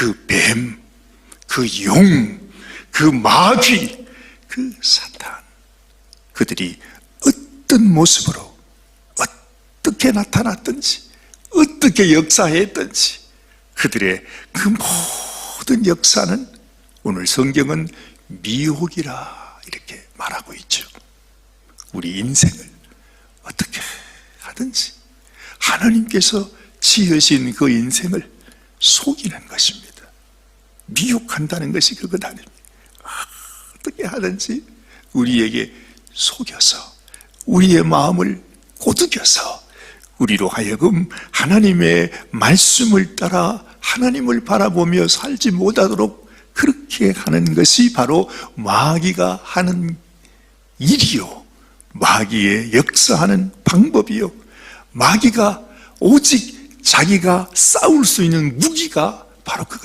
그 뱀, 그 용, 그 마귀, 그 사탄. 그들이 어떤 모습으로 어떻게 나타났든지 어떻게 역사했든지 그들의 그 모든 역사는 오늘 성경은 미혹이라 이렇게 말하고 있죠. 우리 인생을 어떻게 하든지 하나님께서 지으신 그 인생을 속이는 것입니다. 미혹한다는 것이 그것 아닙니까? 어떻게 하든지 우리에게 속여서 우리의 마음을 꼬드겨서 우리로 하여금 하나님의 말씀을 따라 하나님을 바라보며 살지 못하도록 그렇게 하는 것이 바로 마귀가 하는 일이요. 마귀의 역사하는 방법이요. 마귀가 오직 자기가 싸울 수 있는 무기가 바로 그것.